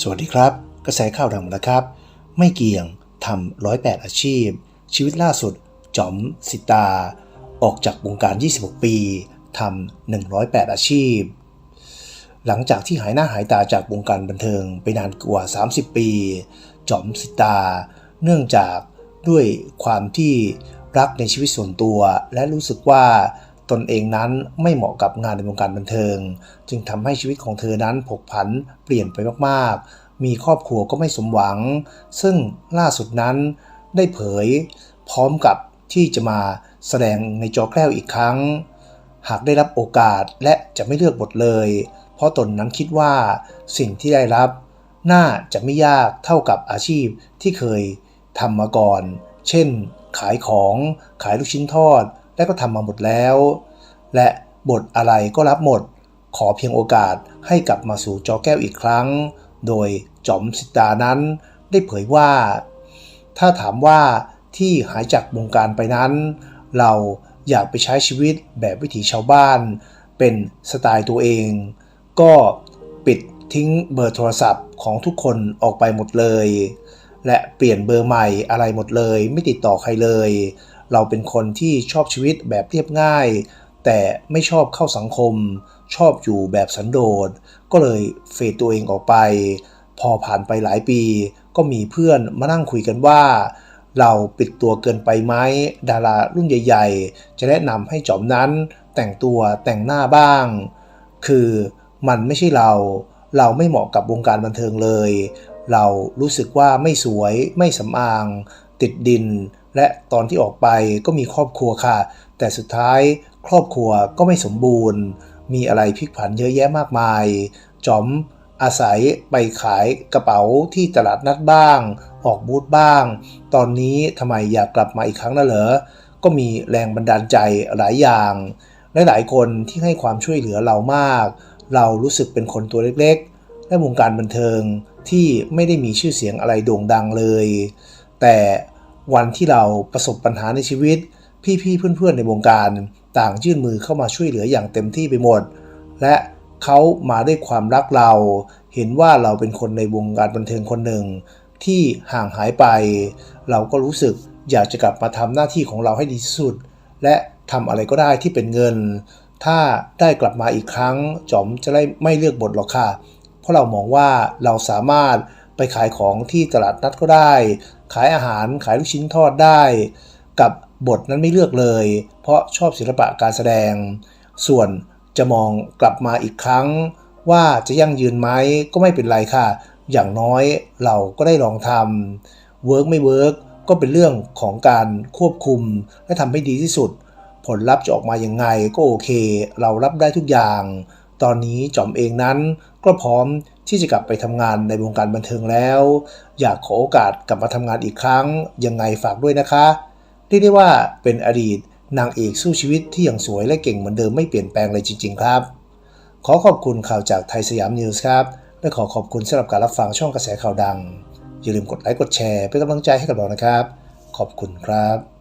สวัสดีครับ กระแสข่าวดังนะครับ ไม่เกี่ยงทำร้อยแปดอาชีพ ชีวิตล่าสุดจอมสิตา ออกจากวงการ 26 ปีทำ108 อาชีพ หลังจากที่หายหน้าหายตาจากวงการบันเทิงไปนานกว่า 30 ปี จอมสิตา เนื่องจากด้วยความที่รักในชีวิตส่วนตัว และรู้สึกว่า ตนเองนั้นไม่เหมาะกับงานในวงการบันเทิง จึงทำให้ชีวิตของเธอนั้นผกผันเปลี่ยนไปมากๆ มีครอบครัวก็ไม่สมหวัง ซึ่งล่าสุดนั้นได้เผยพร้อมกับที่จะมาแสดงในจอแก้วอีกครั้ง หากได้รับโอกาสและจะไม่เลือกบทเลย เพราะตนนั้นคิดว่าสิ่งที่ได้รับ น่าจะไม่ยากเท่ากับอาชีพที่เคยทำมาก่อน เช่น ขายของขายลูกชิ้นทอด และก็ทำมาหมดแล้ว และบทอะไรก็รับหมด ขอเพียงโอกาสให้กลับมาสู่จอแก้วอีกครั้ง โดยจอมสิตานั้นได้เผยว่า ถ้าถามว่าที่หายจากวงการไปนั้น เราอยากไปใช้ชีวิตแบบวิถีชาวบ้าน เป็นสไตล์ตัวเอง ก็ปิดทิ้งเบอร์โทรศัพท์ของทุกคนออกไปหมดเลย และเปลี่ยนเบอร์ใหม่อะไรหมดเลย ไม่ติดต่อใครเลย เราเป็นคนที่ชอบชีวิตแบบเรียบง่าย แต่ไม่ชอบเข้าสังคม ชอบอยู่แบบสันโดษ ก็เลยเฟดตัวเองออกไป พอผ่านไปหลายปี ก็มีเพื่อนมานั่งคุยกันว่า เราปิดตัวเกินไปไหมดารารุ่นใหญ่ ๆ จะแนะนำให้จอมนั้นแต่งตัวแต่งหน้าบ้าง คือมันไม่ใช่เรา เราไม่เหมาะกับวงการบันเทิงเลย เรารู้สึกว่าไม่สวยไม่สำอาง ติดดิน และตอนที่ออกไปก็มีครอบครัวค่ะ แต่สุดท้ายครอบครัวก็ไม่สมบูรณ์ มีอะไรพลิกผันเยอะแยะมากมาย จอมอาศัยไปขายกระเป๋าที่ตลาดนัดบ้าง ออกบูธบ้าง ตอนนี้ทำไมอยากกลับมาอีกครั้งนะเหรอ ก็มีแรงบันดาลใจหลายอย่างหลายๆคนที่ให้ความช่วยเหลือเรามาก เรารู้สึกเป็นคนตัวเล็กๆ และวงการบันเทิงที่ไม่ได้มีชื่อเสียงอะไรโด่งดังเลย แต่ วันที่เราประสบปัญหาในชีวิต พี่ๆเพื่อนๆในวงการ ต่างยื่นมือเข้ามาช่วยเหลืออย่างเต็มที่ไปหมด และเขามาด้วยความรักเรา เห็นว่าเราเป็นคนในวงการบันเทิงคนหนึ่ง ที่ห่างหายไป เราก็รู้สึกอยากจะกลับมาทำหน้าที่ของเราให้ดีที่สุด และทำอะไรก็ได้ที่เป็นเงิน ถ้าได้กลับมาอีกครั้งจอมจะได้ไม่เลือกบทหรอกค่ะ เพราะเรามองว่าเราสามารถไปขายของที่ตลาดนัดก็ได้ ขายอาหารขายลูกชิ้นทอดได้ กับบทนั้นไม่เลือกเลย เพราะชอบศิลปะการแสดง ส่วนจะมองกลับมาอีกครั้ง ว่าจะยั่งยืนไหมก็ไม่เป็นไรค่ะ อย่างน้อยเราก็ได้ลองทำเวิร์กไม่เวิร์กก็เป็นเรื่องของการควบคุมและทำให้ดีที่สุด ผลลัพธ์จะออกมายังไงก็โอเค เรารับได้ทุกอย่าง ตอนนี้จอมเองนั้นก็พร้อมที่จะกลับไปทำงานในวงการบันเทิงแล้ว อยากขอโอกาสกลับมาทำงานอีกครั้ง ยังไงฝากด้วยนะคะเรียกได้ว่าเป็นอดีตนางเอกสู้ชีวิตที่ยังสวยและเก่งเหมือนเดิมไม่เปลี่ยนแปลงเลยจริง ๆ ครับ ขอขอบคุณข่าวจากไทยสยามนิวส์ครับ และขอขอบคุณสำหรับการรับฟังช่องกระแสข่าวดัง อย่าลืมกดไลค์กดแชร์เป็นกำลังใจให้กับเรานะครับ ขอบคุณครับ